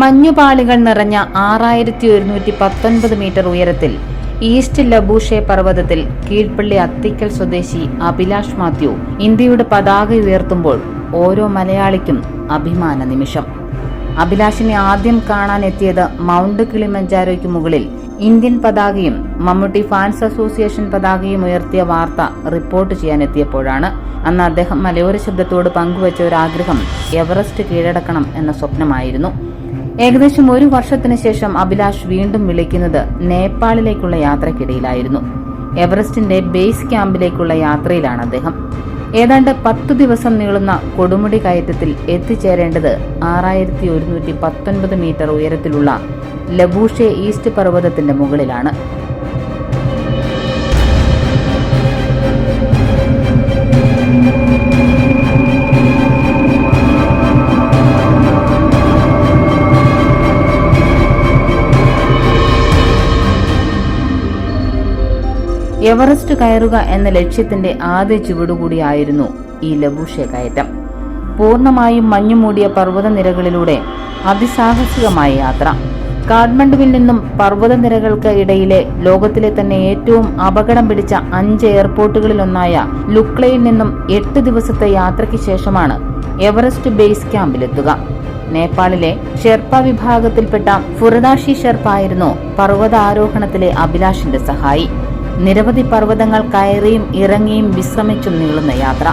മഞ്ഞുപാളികൾ നിറഞ്ഞ ആറായിരത്തി ഒരുന്നൂറ്റി പത്തൊൻപത് മീറ്റർ ഉയരത്തിൽ ഈസ്റ്റ് ലബൂഷെ പർവതത്തിൽ കീഴ്പള്ളി അത്തിക്കൽ സ്വദേശി അഭിലാഷ് മാത്യു ഇന്ത്യയുടെ പതാക ഉയർത്തുമ്പോൾ ഓരോ മലയാളിക്കും അഭിമാന നിമിഷം. അഭിലാഷിനെ ആദ്യം കാണാൻ എത്തിയത് മൗണ്ട് കിളിമഞ്ചാരോയ്ക്ക് മുകളിൽ ഇന്ത്യൻ പതാകയും മമ്മൂട്ടി ഫാൻസ് അസോസിയേഷൻ പതാകയും ഉയർത്തിയ വാർത്ത റിപ്പോർട്ട് ചെയ്യാനെത്തിയപ്പോഴാണ്. അന്ന് അദ്ദേഹം മലയോര ശബ്ദത്തോട് പങ്കുവച്ച ഒരു ആഗ്രഹം എവറസ്റ്റ് കീഴടക്കണം എന്ന സ്വപ്നമായിരുന്നു. ഏകദേശം ഒരു വർഷത്തിന് ശേഷം അഭിലാഷ് വീണ്ടും വിളിക്കുന്നത് നേപ്പാളിലേക്കുള്ള യാത്രക്കിടയിലായിരുന്നു എവറസ്റ്റിന്റെ ബേസ് ക്യാമ്പിലേക്കുള്ള യാത്രയിലാണ് അദ്ദേഹം. ഏതാണ്ട് പത്തു ദിവസം നീളുന്ന കൊടുമുടി കയറ്റത്തിൽ എത്തിച്ചേരേണ്ടത് ആറായിരത്തി ഒരുന്നൂറ്റി പത്തൊൻപത് മീറ്റർ ഉയരത്തിലുള്ള ലബൂഷെ ഈസ്റ്റ് പർവതത്തിന്റെ മുകളിലാണ്. എവറസ്റ്റ് കയറുക എന്ന ലക്ഷ്യത്തിന്റെ ആദ്യ ചുവടുകൂടിയായിരുന്നു ഈ ലബൂഷെ കയറ്റം പൂർണമായും മഞ്ഞുമൂടിയ പർവതനിരകളിലൂടെ അതിസാഹസികമായ യാത്ര. കാഠ്മണ്ഡുവിൽ നിന്നും പർവതനിരകൾക്ക് ഇടയിലെ ലോകത്തിലെ തന്നെ ഏറ്റവും അപകടം പിടിച്ച അഞ്ച് എയർപോർട്ടുകളിലൊന്നായ ലുക്ലയിൽ നിന്നും എട്ട് ദിവസത്തെ യാത്രയ്ക്ക് ശേഷമാണ് എവറസ്റ്റ് ബേസ് ക്യാമ്പിലെത്തുക. നേപ്പാളിലെ ഷെർപ്പ വിഭാഗത്തിൽപ്പെട്ട ഫുറദാഷി ഷെർപ്പ ആയിരുന്നു പർവതാരോഹണത്തിലെ അഭിലാഷിന്റെ സഹായി. നിരവധി പർവതങ്ങൾ കയറിയും ഇറങ്ങിയും വിശ്രമിച്ചും നീളുന്ന യാത്ര.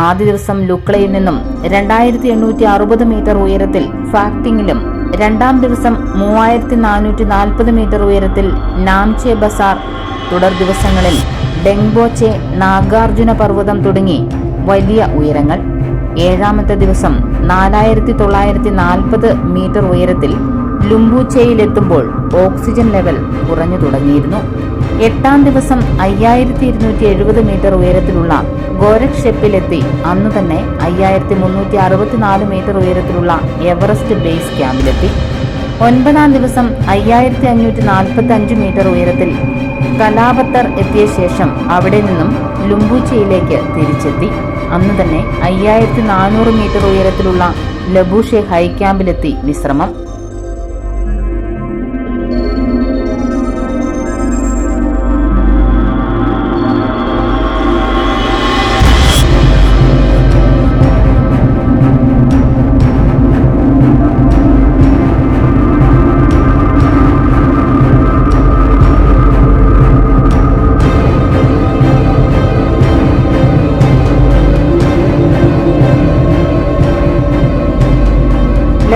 ആദ്യ ദിവസം ലുക്ലയിൽ നിന്നും രണ്ടായിരത്തി എണ്ണൂറ്റി അറുപത് മീറ്റർ ഉയരത്തിൽ ഫാക്ടിങ്ങിലും രണ്ടാം ദിവസം മൂവായിരത്തി നാനൂറ്റി നാൽപ്പത് മീറ്റർ ഉയരത്തിൽ നാംചെ ബസാർ തുടർ ദിവസങ്ങളിൽ ഡെങ്ബോച്ചെ നാഗാർജുന പർവതം തുടങ്ങി വലിയ ഉയരങ്ങൾ. ഏഴാമത്തെ ദിവസം നാലായിരത്തി തൊള്ളായിരത്തി നാൽപ്പത് മീറ്റർ ഉയരത്തിൽ ലുംബൂച്ചയിലെത്തുമ്പോൾ ഓക്സിജൻ ലെവൽ കുറഞ്ഞു തുടങ്ങിയിരുന്നു. എട്ടാം ദിവസം അയ്യായിരത്തി ഇരുന്നൂറ്റി എഴുപത് മീറ്റർ ഉയരത്തിലുള്ള ഗോരഖ് ഷെപ്പിലെത്തി അന്ന് തന്നെ അയ്യായിരത്തി മുന്നൂറ്റി അറുപത്തിനാല് മീറ്റർ ഉയരത്തിലുള്ള എവറസ്റ്റ് ബേസ് ക്യാമ്പിലെത്തി. ഒൻപതാം ദിവസം അയ്യായിരത്തി അഞ്ഞൂറ്റി നാൽപ്പത്തി അഞ്ച് മീറ്റർ ഉയരത്തിൽ കലാപത്തർ എത്തിയ ശേഷം അവിടെ നിന്നും ലുംബൂച്ചയിലേക്ക് തിരിച്ചെത്തി. അന്ന് തന്നെ അയ്യായിരത്തി നാനൂറ് മീറ്റർ ഉയരത്തിലുള്ള ലബൂഷെ ഹൈ ക്യാമ്പിലെത്തി വിശ്രമം.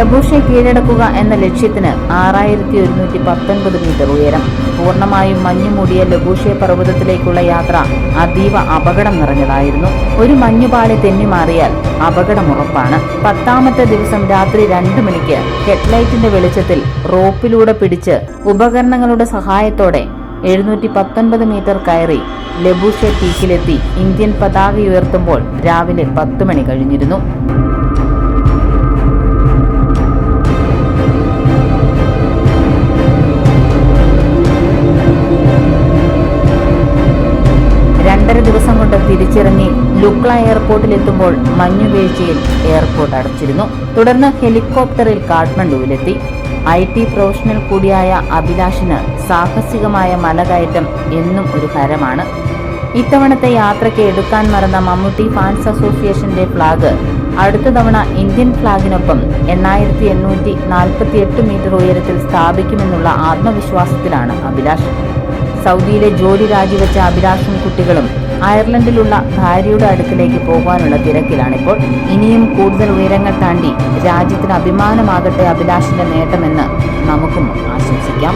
ലബൂഷെ കീഴടക്കുക എന്ന ലക്ഷ്യത്തിന് ആറായിരത്തി ഒരുന്നൂറ്റി പത്തൊൻപത് മീറ്റർ ഉയരം. പൂർണമായും മഞ്ഞുമൂടിയ ലബൂഷെ പർവതത്തിലേക്കുള്ള യാത്ര അതീവ അപകടം നിറഞ്ഞതായിരുന്നു. ഒരു മഞ്ഞുപാളി തെന്നിമാറിയാൽ അപകടമുറപ്പാണ് പത്താമത്തെ ദിവസം രാത്രി രണ്ടു മണിക്ക് ഹെഡ്ലൈറ്റിന്റെ വെളിച്ചത്തിൽ റോപ്പിലൂടെ പിടിച്ച് ഉപകരണങ്ങളുടെ സഹായത്തോടെ എഴുന്നൂറ്റി പത്തൊൻപത് മീറ്റർ കയറി ലബൂഷെ പീക്കിലെത്തി ഇന്ത്യൻ പതാക ഉയർത്തുമ്പോൾ രാവിലെ പത്ത് മണി കഴിഞ്ഞിരുന്നു. തിരിച്ചിറങ്ങി ലുക്ല എയർപോർട്ടിൽ എത്തുമ്പോൾ മഞ്ഞുവീഴ്ചയിൽ എയർപോർട്ട് അടച്ചിരുന്നു. തുടർന്ന് ഹെലികോപ്റ്ററിൽ കാഠ്മണ്ഡുവിലെത്തി. ഐ ടി പ്രൊഫഷണൽ കൂടിയായ അഭിലാഷിന് സാഹസികമായ മലകയറ്റം എന്നും ഒരു ഹരമാണ് ഇത്തവണത്തെ യാത്രയ്ക്ക് എടുക്കാൻ മറന്ന മമ്മൂട്ടി ഫാൻസ് അസോസിയേഷന്റെ ഫ്ളാഗ് അടുത്ത തവണ ഇന്ത്യൻ ഫ്ളാഗിനൊപ്പം എണ്ണായിരത്തി എണ്ണൂറ്റി നാൽപ്പത്തി എട്ട് മീറ്റർ ഉയരത്തിൽ സ്ഥാപിക്കുമെന്നുള്ള ആത്മവിശ്വാസത്തിലാണ് അഭിലാഷ്. സൗദിയിലെ ജോലി രാജിവെച്ച അഭിലാഷും കുട്ടികളും അയർലൻഡിലുള്ള ഭാര്യയുടെ അടുക്കിലേക്ക് പോകാനുള്ള തിരക്കിലാണിപ്പോൾ. ഇനിയും കൂടുതൽ ഉയരങ്ങൾ താണ്ടി രാജ്യത്തിന് അഭിമാനമാകട്ടെ അഭിലാഷിന്റെ നേട്ടമെന്ന് നമുക്കും ആശംസിക്കാം.